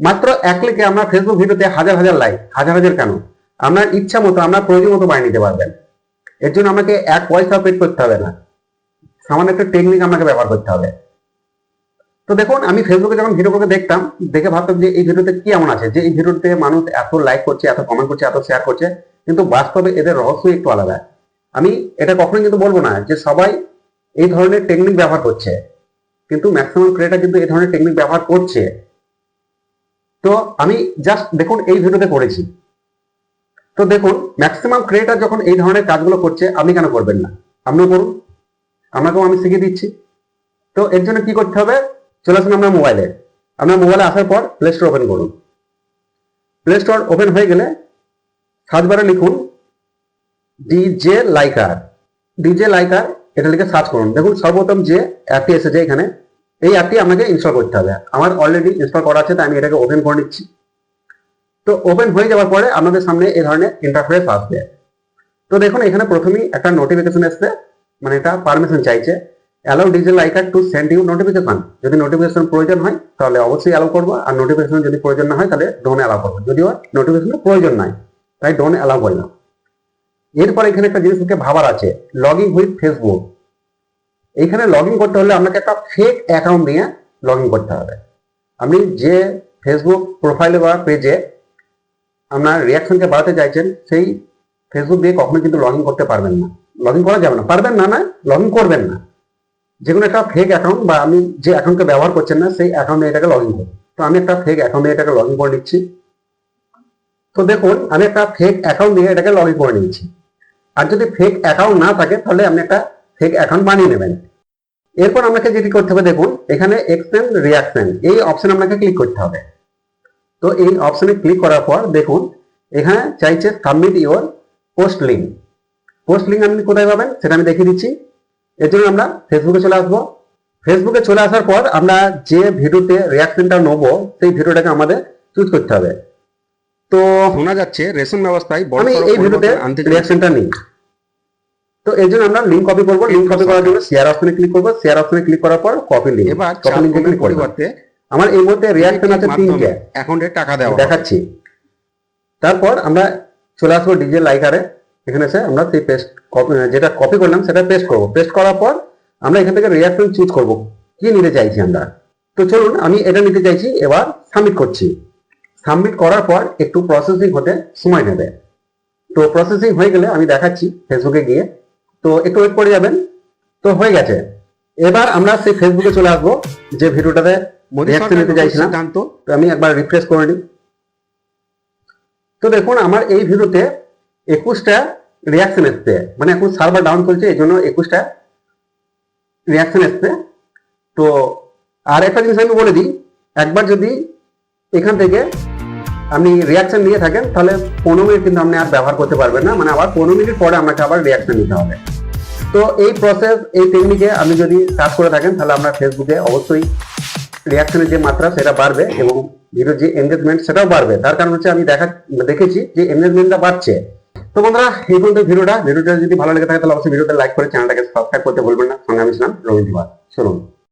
মাত্র এক ক্লিকে আমরা ফেসবুক ভিডিওতে হাজার হাজার লাইক হাজার হাজার কেন? আপনার ইচ্ছা মতো আপনার প্রয়োজন মতো বানিয়ে নিতে পারবেন। এর জন্য আমাকে এক পয়সা পেড করতে হবে না। সামান্য একটা টেকনিক আপনাকে ব্যবহার করতে হবে। তো দেখুন, আমি ফেসবুকে যখন ভিডিওগুলোকে দেখতাম, দেখে ভাবতাম যে এই ভিডিওতে কি এমন আছে? যে এই ভিডিওতে মানুষ এত লাইক করছে, এত কমেন্ট করছে, এত শেয়ার করছে, কিন্তু বাস্তবে এদের রহস্য একটু আলাদা। আমি এটা কখনোই কিন্তু বলব না যে সবাই এই ধরনের টেকনিক ব্যবহার করছে। কিন্তু ম্যাক্সিমাম ক্রিয়েটার কিন্তু এই ধরনের টেকনিক ব্যবহার করছে। তো আমি জাস্ট দেখুন এই ভিডিওতে করেছি। তো দেখুন ম্যাক্সিমাম ক্রিয়েটার যখন এই ধরনের কাজগুলো করছে, আপনি কেন করবেন না? আপনিও করুন, আপনাকেও আমি শিখিয়ে দিচ্ছি। তো এর জন্য কি করতে হবে? চলে আসুন আপনার মোবাইলে আপনার মোবাইলে আসার পর প্লে স্টোর ওপেন করুন। প্লে স্টোর ওপেন হয়ে গেলে সার্চ বারে লিখুন ডিজে লাইকার ডিজে লাইকার এটা লিখে সার্চ করুন। দেখুন সর্বপ্রথম যে অ্যাপটি এসেছে এখানে এই অ্যাপটি আপনাকে ইনস্টল করতে হবে। আমার অলরেডি ইনস্টল করা আছে, তাই আমি এটাকে ওপেন করে নিচ্ছি। তো ওপেন হয়ে যাওয়ার পরে আমাদের সামনে এই ধরনের ইন্টারফেস আসবে। তো দেখুন, এখানে প্রথমেই একটা নোটিফিকেশন আসবে মানে এটা পারমিশন চাইছে। Allow diesel liker to send you notification যদি নোটিফিকেশন প্রয়োজন হয়, তাহলে অবশ্যই অ্যালাউ করব। আর নোটিফিকেশন যদি প্রয়োজন না হয়, তাহলে ডোন অ্যালাউ করব। যদিও নোটিফিকেশনের প্রয়োজন নাই, তাই ডোন অ্যালাউ করি না এরপর এখানে একটা জিনিস ভাবার আছে লগ ইন উইথ ফেসবুক এইখানে লগ ইন করতে হলে আপনাকে একটা ফেক অ্যাকাউন্ট নিয়ে লগ ইন করতে হবে। আপনি যে ফেসবুক প্রোফাইলে বা পেজে আপনার রিয়াকশনকে বাড়াতে চাইছেন, সেই ফেসবুক দিয়ে কখনো কিন্তু লগ ইন করতে পারবেন না। লগ ইন করা যাবে না। পারবেন না না লগ ইন করবেন না। যে কোনো একটা ফেক অ্যাকাউন্ট বা আপনি যে অ্যাকাউন্টকে ব্যবহার করছেন না, সেই অ্যাকাউন্টে এটাকে লগ ইন করুন। তো আমি একটা ফেক অ্যাকাউন্টে এটাকে লগ ইন করে নিচ্ছি। তো দেখুন, আমি একটা ফেক অ্যাকাউন্ট দিয়ে এটাকে লগ ইন করে নিচ্ছি আর যদি ফেক অ্যাকাউন্ট না থাকে, তাহলে আপনি একটা ফেক এখন বানিয়ে নেবেন। এরপর আপনাকে যেটি করতে হবে দেখুন এখানে এক্সটেন্ড রিয়াকশন এই অপশন আপনাকে ক্লিক করতে হবে। তো এই অপশনে ক্লিক করার পর দেখুন এখানে চাইছে submit your post link post link আপনি কোথায় পাবেন সেটা আমি দেখিয়ে দিচ্ছি। এর জন্য আমরা ফেসবুকে চলে আসব। ফেসবুকে চলে আসার পর আমরা যে ভিডিওতে রিয়াকশনটা নেব সেই ভিডিওটাকে আমাদের চুজ করতে হবে। তো শোনা যাচ্ছে রেশন ব্যবস্থায় আমি এই ভিডিওতে রিয়াকশনটা নিই। তো এর জন্য আমরা লিঙ্ক কপি করব। লিঙ্ক কপি করার জন্য শেয়ার অপশনে ক্লিক করব। শেয়ার অপশনে ক্লিক করার পর কপি লিঙ্ক এবার কপি লিঙ্কে ক্লিক পরিবর্তে আমার এই মুহূর্তে রিয়াকশন আছে তিনটে। অ্যাকাউন্টে টাকা দেওয়া দেখাচ্ছি। তারপর আমরা চলে আসব ডিজে লাইকারে এখানে এসে আমরা সেই পেস্ট যেটা কপি করলাম সেটা পেস্ট করব। পেস্ট করার পর আমরা এখান থেকে রিয়াকশন চুজ করব। কি নিতে চাইছি আমরা? তো চলুন আমি এটা নিতে চাইছি এবার সাবমিট করছি। সাবমিট করার পর একটু প্রসেসিং হতে সময় নেবে। তো প্রসেসিং হয়ে গেলে আমি দেখাচ্ছি ফেসবুকে গিয়ে। তো একটু ওয়েট করে যাবেন। তো হয়ে গেছে। এবার আমরা সেই ফেসবুকে চলে আসব যে ভিডিওটাতে সরকার নিতে চাইছিলাম। তো আমি একবার রিফ্রেশ করে নিই। তো দেখুন আমার এই ভিডিওতে একুশটা রিয়াকশন এসছে। মানে এখন সার্ভার ডাউন চলছে এই জন্য একুশটা রিয়াকশন এসছে। তো আর একটা জিনিস আমি বলে দিই একবার যদি এখান থেকে আপনি রিয়াকশন নিয়ে থাকেন, তাহলে পনেরো মিনিট কিন্তু আপনি আর ব্যবহার করতে পারবেন না মানে আবার পনেরো মিনিট পরে আপনাকে আবার রিয়াকশন নিতে হবে। তো এই প্রসেস এই টেকনিকে আপনি যদি কাজ করে থাকেন, তাহলে আপনার ফেসবুকে অবশ্যই রিয়াকশনের যে মাত্রা, সেটা বাড়বে এবং ভিডিও যে এনগেজমেন্ট সেটাও বাড়বে। তার কারণ হচ্ছে আমি দেখা দেখেছি যে এঙ্গেজমেন্টটা বাড়ছে। তো বন্ধুরা, এই পর্যন্ত ভিডিওটা। ভিডিওটা যদি ভালো লেগে থাকে, তাহলে অবশ্যই ভিডিওটা লাইক করে চ্যানেলটাকে সাবস্ক্রাইব করতে বলবেন না। সঙ্গে আমি ছিলাম রবীন্দ্র চলুন